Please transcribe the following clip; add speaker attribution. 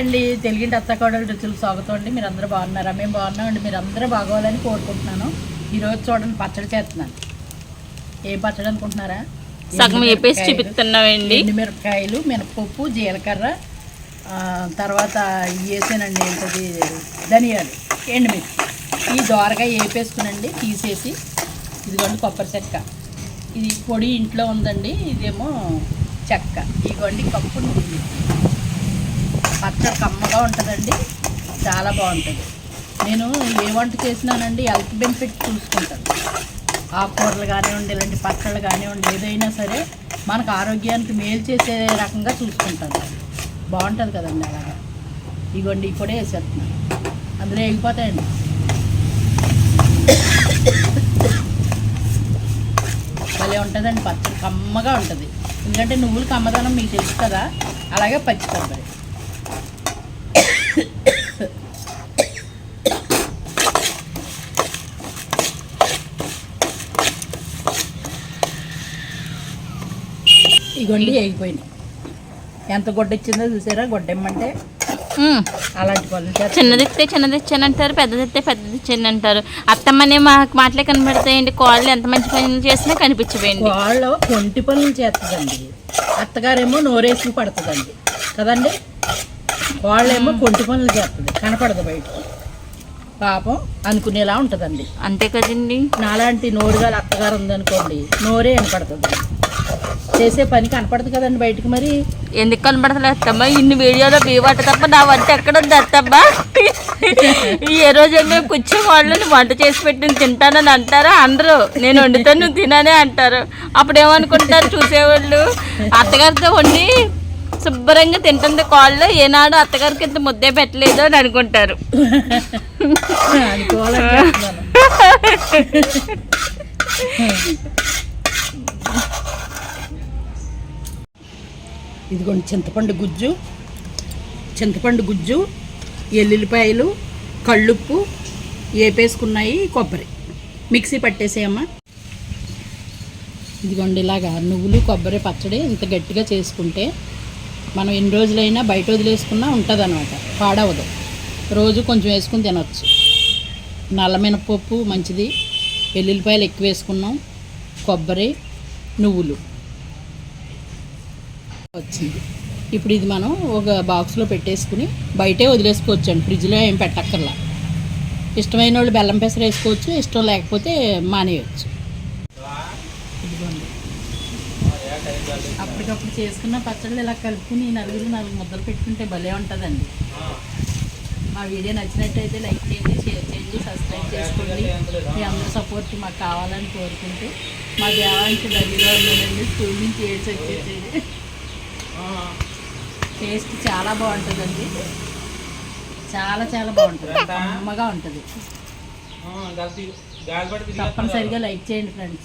Speaker 1: అండి. తెలుగింటి అత్తకోడలు రుచులు స్వాగతం అండి మీరు అందరూ బాగున్నారా? మేము బాగున్నామండి. మీరు అందరూ బాగోవాలని కోరుకుంటున్నాను. ఈరోజు చూడండి పచ్చడి చేస్తున్నాను. ఏం పచ్చడి అనుకుంటున్నారా?
Speaker 2: సగం
Speaker 1: ఎండుమిరపకాయలు,
Speaker 2: చూపిస్తున్నామండి
Speaker 1: ఎండుమిరపకాయలు మినపప్పు జీలకర్ర తర్వాత వేసానండి ఏంటది? ధనియాలు. ఎండుమిర్చి. ఈ దోరగా వేపేసుకునండి. తీసేసి ఇదిగోండి కొబ్బరి చెక్క. ఇది పొడి ఇంట్లో ఉందండి. ఇదేమో చెక్క. ఇదిగోండి కప్పు పచ్చడి కమ్మగా ఉంటుందండి. చాలా బాగుంటుంది. నేను ఏ వంట చేసినానండి హెల్త్ బెనిఫిట్ చూసుకుంటాను. ఆకుకూరలు కానివ్వండి ఇలాంటి పచ్చళ్ళు కానివ్వండి ఏదైనా సరే మనకు ఆరోగ్యానికి మేలు చేసే రకంగా చూసుకుంటాను. బాగుంటుంది కదండి అలాగా. ఇగోండి ఇవి కూడా వేసేస్తున్నాను అందులో వెళ్ళిపోతాయండి భలే ఉంటుందండి పచ్చడి కమ్మగా ఉంటుంది. ఎందుకంటే నువ్వులు కమ్మదనం మీకు తెలుసు కదా? అలాగే పచ్చి కొబ్బరి ఈ గొండి వేగిపోయినాయి ఎంత గొడ్డ ఇచ్చిందో చూసారా? గొడ్డెమ్మంటే
Speaker 2: ఉమ్.
Speaker 1: అలాంటి పనులు చేస్తాను.
Speaker 2: చిన్నదిస్తే చిన్నది ఇచ్చానంటారు పెద్దదిస్తే పెద్దది ఇచ్చానంటారు అత్తమ్మనే మా మాటలే కనబడతాయండి. కాళ్ళు ఎంత మంచి పనులు చేసినా కనిపించవేయండి.
Speaker 1: వాళ్ళు కొంటి పనులు చేస్తుందండి. అత్తగారేమో నోరేసి పడుతుందండి. కదండి? వాళ్ళేమో కొంటి పనులు చేస్తుంది. కనపడదు బయట. పాపం అనుకునేలా ఉంటుందండి.
Speaker 2: అంతే కదండి.
Speaker 1: నాలాంటి నోరుగాల అత్తగారు ఉందనుకోండి నోరే వినపడుతుంది. చేసే పని కనపడదు కదండి బయటకు మరి.
Speaker 2: ఎందుకు కనబడతలే అత్తమ్మ? ఇన్ని వీడియోలో మీ వంట తప్ప నా వంట ఎక్కడ ఉంది అత్తమ్మ? ఏ రోజైనా కూర్చో వాళ్ళు వంట చేసి పెట్టి తింటానని అంటారా? అందరూ నేను వండుతాను నువ్వు తిననే అంటారు. అప్పుడు ఏమనుకుంటారు చూసేవాళ్ళు? అత్తగారితో వండి శుభ్రంగా తింటుంది కాళ్ళు. ఏనాడు అత్తగారికి ఇంత ముద్దే పెట్టలేదు అని అనుకుంటారు.
Speaker 1: ఇదిగోండి చింతపండు గుజ్జు. చింతపండు గుజ్జు ఎల్లుల్లిపాయలు కళ్ళుప్పు వేపేసుకున్నాయి కొబ్బరి. మిక్సీ పట్టేసేయమ్మా. ఇదిగోండి ఇలాగా నువ్వులు కొబ్బరి పచ్చడి ఇంత గట్టిగా చేసుకుంటే మనం ఎన్ని రోజులైనా బయట వదిలేసుకున్నా ఉంటుంది అనమాట పాడవదు. రోజు కొంచెం వేసుకుని తినవచ్చు నల్ల మినపప్పు మంచిది. వెల్లుల్లిపాయలు ఎక్కువ వేసుకున్నాం. కొబ్బరి నువ్వులు. వచ్చింది. ఇప్పుడు ఇది మనం ఒక బాక్స్లో పెట్టేసుకుని బయటే వదిలేసుకోవచ్చు అండి ఫ్రిడ్జ్లో ఏం పెట్టక్కర్లా. ఇష్టమైన వాళ్ళు బెల్లం పెసర వేసుకోవచ్చు ఇష్టం లేకపోతే మానేయచ్చు. ఇదిగోండి. అప్పటికప్పుడు చేసుకున్న పచ్చళ్ళు ఇలా కలుపుకుని నలుగురు నాలుగు ముద్దలు పెట్టుకుంటే భలే ఉంటుందండి. మా వీడియో నచ్చినట్టయితే లైక్ చేయండి షేర్ చేయండి సబ్స్క్రైబ్ చేసుకోండి. మీ అందరూ సపోర్ట్ మాకు కావాలని కోరుకుంటూ మా దేవానికి దగ్గరలో ఉందండి స్కూల్ నుంచి ఏడ్స్ వచ్చేసేది. టేస్ట్ చాలా బాగుంటుందండి. చాలా చాలా బాగుంటుంది. అమ్మగా ఉంటుంది. తప్పనిసరిగా లైక్ చేయండి ఫ్రెండ్స్.